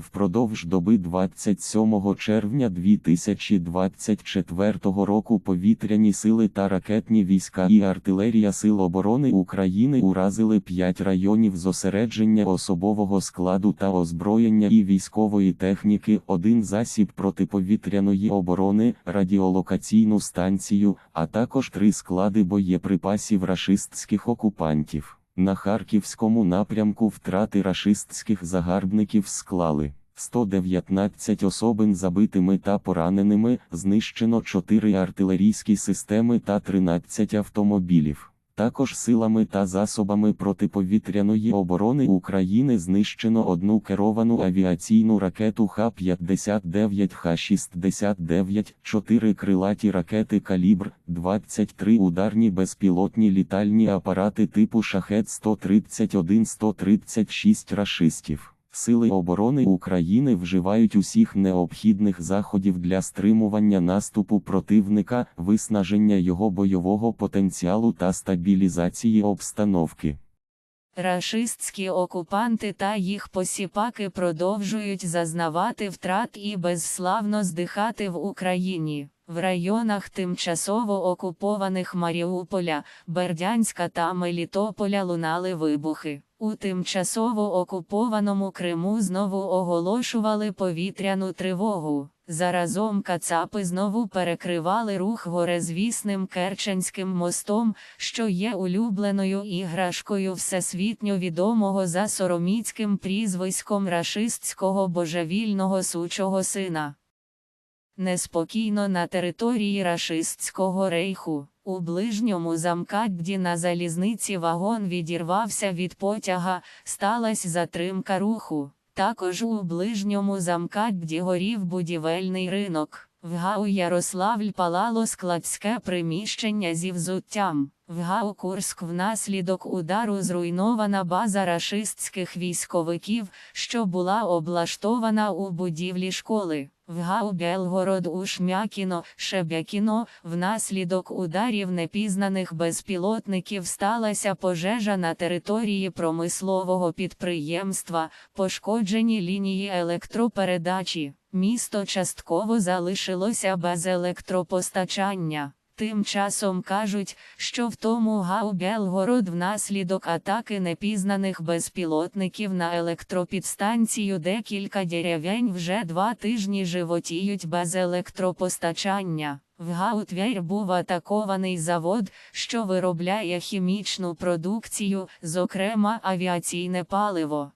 Впродовж доби 27 червня 2024 року повітряні сили та ракетні війська і артилерія Сил оборони України уразили 5 районів зосередження особового складу та озброєння і військової техніки, один засіб протиповітряної оборони, радіолокаційну станцію, а також три склади боєприпасів рашистських окупантів. На Харківському напрямку втрати рашистських загарбників склали 119 особин забитими та пораненими, знищено 4 артилерійські системи та 13 автомобілів. Також силами та засобами протиповітряної оборони України знищено одну керовану авіаційну ракету Х-59, Х-69, 4 крилаті ракети «Калібр», 23 ударні безпілотні літальні апарати типу Шахет-131-136 рашистів. Сили оборони України вживають усіх необхідних заходів для стримування наступу противника, виснаження його бойового потенціалу та стабілізації обстановки. Рашистські окупанти та їх посіпаки продовжують зазнавати втрат і безславно здихати в Україні. В районах тимчасово окупованих Маріуполя, Бердянська та Мелітополя лунали вибухи. У тимчасово окупованому Криму знову оголошували повітряну тривогу. Заразом кацапи знову перекривали рух горезвісним Керченським мостом, що є улюбленою іграшкою всесвітньо відомого за сороміцьким прізвиськом рашистського божевільного сучого сина. Неспокійно на території рашистського рейху. У ближньому замкадді на залізниці вагон відірвався від потяга, сталася затримка руху. Також у ближньому замкадді горів будівельний ринок. В ГАУ Ярославль палало складське приміщення зі взуттям. В ГАУ Курськ внаслідок удару зруйнована база рашистських військовиків, що була облаштована у будівлі школи. В ГАУ Белгород у Шмякіно, Шебякіно, внаслідок ударів непізнаних безпілотників сталася пожежа на території промислового підприємства, пошкоджені лінії електропередачі. Місто частково залишилося без електропостачання. Тим часом кажуть, що в тому ГАУ Белгород внаслідок атаки непізнаних безпілотників на електропідстанцію декілька деревень вже два тижні животіють без електропостачання. В ГАУ був атакований завод, що виробляє хімічну продукцію, зокрема авіаційне паливо.